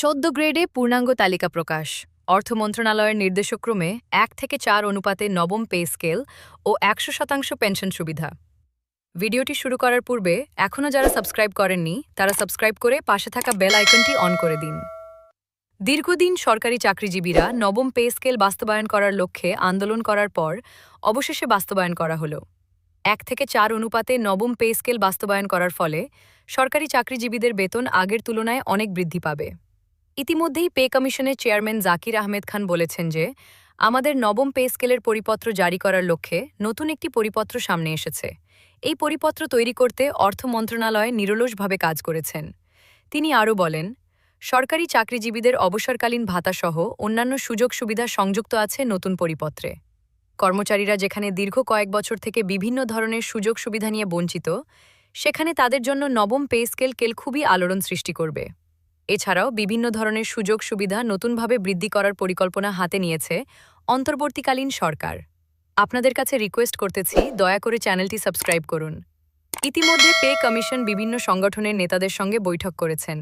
চোদ্দ গ্রেডে পূর্ণাঙ্গ তালিকা প্রকাশ। অর্থ মন্ত্রণালয়ের নির্দেশক্রমে এক থেকে চার অনুপাতে নবম পে স্কেল ও একশো শতাংশ পেনশন সুবিধা। ভিডিওটি শুরু করার পূর্বে এখনও যারা সাবস্ক্রাইব করেননি, তারা সাবস্ক্রাইব করে পাশে থাকা বেল আইকনটি অন করে দিন। দীর্ঘদিন সরকারি চাকরিজীবীরা নবম পে স্কেল বাস্তবায়ন করার লক্ষ্যে আন্দোলন করার পর অবশেষে বাস্তবায়ন করা হল। এক থেকে চার অনুপাতে নবম পে স্কেল বাস্তবায়ন করার ফলে সরকারি চাকরিজীবীদের বেতন আগের তুলনায় অনেক বৃদ্ধি পাবে। ইতিমধ্যেই পে কমিশনের চেয়ারম্যান জাকির আহমেদ খান বলেছেন যে, আমাদের নবম পে স্কেলের পরিপত্র জারি করার লক্ষ্যে নতুন একটি পরিপত্র সামনে এসেছে। এই পরিপত্র তৈরি করতে অর্থ মন্ত্রণালয় নিরলসভাবে কাজ করেছেন। তিনি আরও বলেন, সরকারি চাকরিজীবীদের অবসরকালীন ভাতাসহ অন্যান্য সুযোগ সুবিধা সংযুক্ত আছে নতুন পরিপত্রে। কর্মচারীরা যেখানে দীর্ঘ কয়েক বছর থেকে বিভিন্ন ধরনের সুযোগ সুবিধা নিয়ে বঞ্চিত, সেখানে তাদের জন্য নবম পে স্কেল কেল খুবই আলোড়ন সৃষ্টি করবে। এছাড়াও বিভিন্ন ধরনের সুযোগ সুবিধা নতুনভাবে বৃদ্ধি করার পরিকল্পনা হাতে নিয়েছে অন্তর্বর্তীকালীন সরকার। আপনাদের কাছে রিকোয়েস্ট করতেছি, দয়া করে চ্যানেলটি সাবস্ক্রাইব করুন। ইতিমধ্যে পে কমিশন বিভিন্ন সংগঠনের নেতাদের সঙ্গে বৈঠক করেছেন।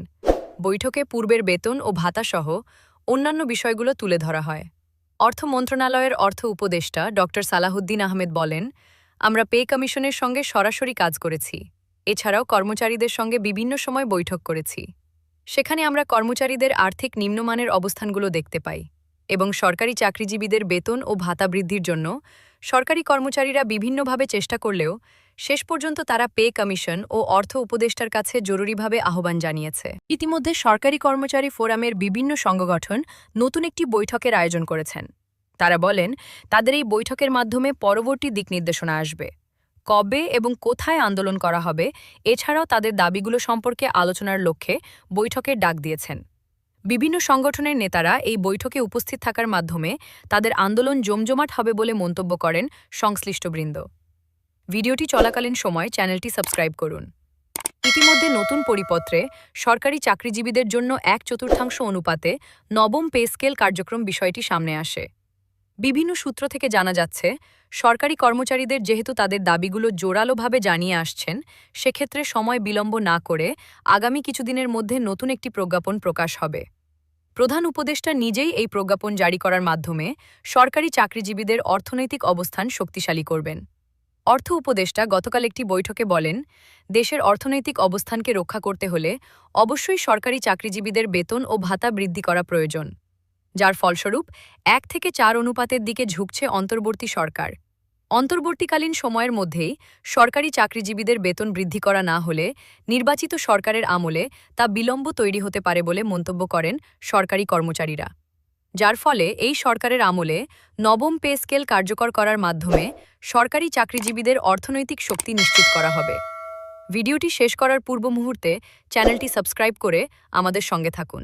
বৈঠকে পূর্বের বেতন ও ভাতাসহ অন্যান্য বিষয়গুলো তুলে ধরা হয়। অর্থ মন্ত্রণালয়ের অর্থ উপদেষ্টা ড. সালাহুদ্দিন আহমেদ বলেন, আমরা পে কমিশনের সঙ্গে সরাসরি কাজ করেছি। এছাড়াও কর্মচারীদের সঙ্গে বিভিন্ন সময় বৈঠক করেছি। সেখানে আমরা কর্মচারীদের আর্থিক নিম্নমানের অবস্থানগুলো দেখতে পাই এবং সরকারি চাকরিজীবীদের বেতন ও ভাতা বৃদ্ধির জন্য সরকারি কর্মচারীরা বিভিন্নভাবে চেষ্টা করলেও শেষ পর্যন্ত তারা পে কমিশন ও অর্থ উপদেষ্টার কাছে জরুরিভাবে আহ্বান জানিয়েছে। ইতিমধ্যে সরকারি কর্মচারী ফোরামের বিভিন্ন সংগঠন নতুন একটি বৈঠকের আয়োজন করেছেন। তারা বলেন, তাদের এই বৈঠকের মাধ্যমে পরবর্তী দিক নির্দেশনা আসবে। কবে এবং কোথায় আন্দোলন করা হবে, এছাড়াও তাদের দাবিগুলো সম্পর্কে আলোচনার লক্ষ্যে বৈঠকের ডাক দিয়েছেন। বিভিন্ন সংগঠনের নেতারা এই বৈঠকে উপস্থিত থাকার মাধ্যমে তাদের আন্দোলন জমজমাট হবে বলে মন্তব্য করেন সংশ্লিষ্টবৃন্দ ভিডিওটি চলাকালীন সময় চ্যানেলটি সাবস্ক্রাইব করুন। ইতিমধ্যে নতুন পরিপত্রে সরকারি চাকরিজীবীদের জন্য এক চতুর্থাংশ অনুপাতে নবম পে স্কেল কার্যক্রম বিষয়টি সামনে আসে। বিভিন্ন সূত্র থেকে জানা যাচ্ছে, সরকারি কর্মচারীদের যেহেতু তাদের দাবিগুলো জোরালোভাবে জানিয়ে আসছেন, সেক্ষেত্রে সময় বিলম্ব না করে আগামী কিছুদিনের মধ্যে নতুন একটি প্রজ্ঞাপন প্রকাশ হবে। প্রধান উপদেষ্টা নিজেই এই প্রজ্ঞাপন জারি করার মাধ্যমে সরকারি চাকরিজীবীদের অর্থনৈতিক অবস্থান শক্তিশালী করবেন। অর্থ উপদেষ্টা গতকাল একটি বৈঠকে বলেন, দেশের অর্থনৈতিক অবস্থানকে রক্ষা করতে হলে অবশ্যই সরকারি চাকরিজীবীদের বেতন ও ভাতা বৃদ্ধি করা প্রয়োজন। যার ফলস্বরূপ এক থেকে চার অনুপাতের দিকে ঝুঁকছে অন্তর্বর্তী সরকার। অন্তর্বর্তীকালীন সময়ের মধ্যেই সরকারি চাকরিজীবীদের বেতন বৃদ্ধি করা না হলে নির্বাচিত সরকারের আমলে তা বিলম্ব তৈরি হতে পারে বলে মন্তব্য করেন সরকারি কর্মচারীরা। যার ফলে এই সরকারের আমলে নবম পে স্কেল কার্যকর করার মাধ্যমে সরকারি চাকরিজীবীদের অর্থনৈতিক শক্তি নিশ্চিত করা হবে। ভিডিওটি শেষ করার পূর্ব মুহূর্তে চ্যানেলটি সাবস্ক্রাইব করে আমাদের সঙ্গে থাকুন।